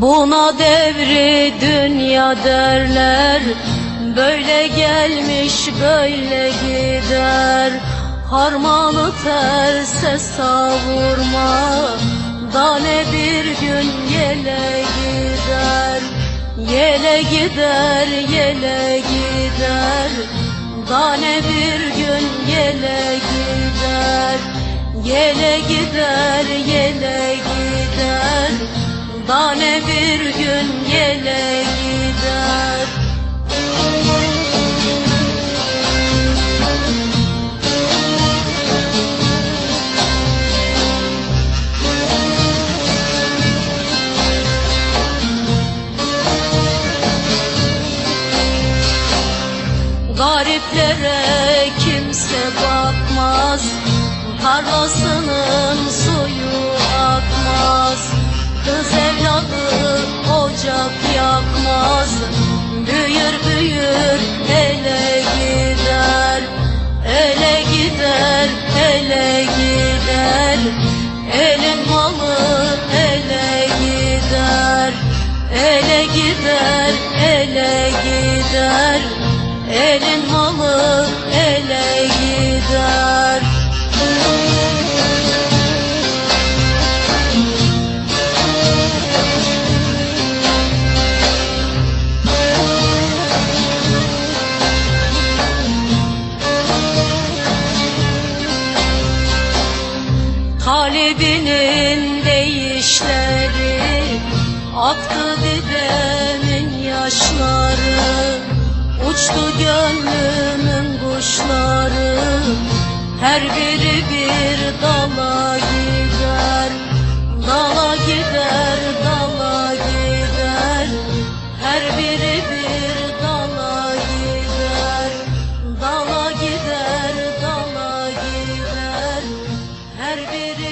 Buna devri dünya derler. Böyle gelmiş böyle gider. Harmanı terse savurma. Dane bir gün yele gider. Yele gider, yele gider. Dane bir gün yele gider. Yele gider, yele Dane bir gün yele gider Gariplere kimse bakmaz Tarlasının suyu akmaz. Kız ocak yakmaz. Büyür büyür ele gider. Ele gider, ele gider. Elin malı ele gider. Ele gider, ele gider. Elin malı Talibinin değişleri Aktı dedemin yaşları Uçtu gönlümün kuşları Her biri bir dala it is.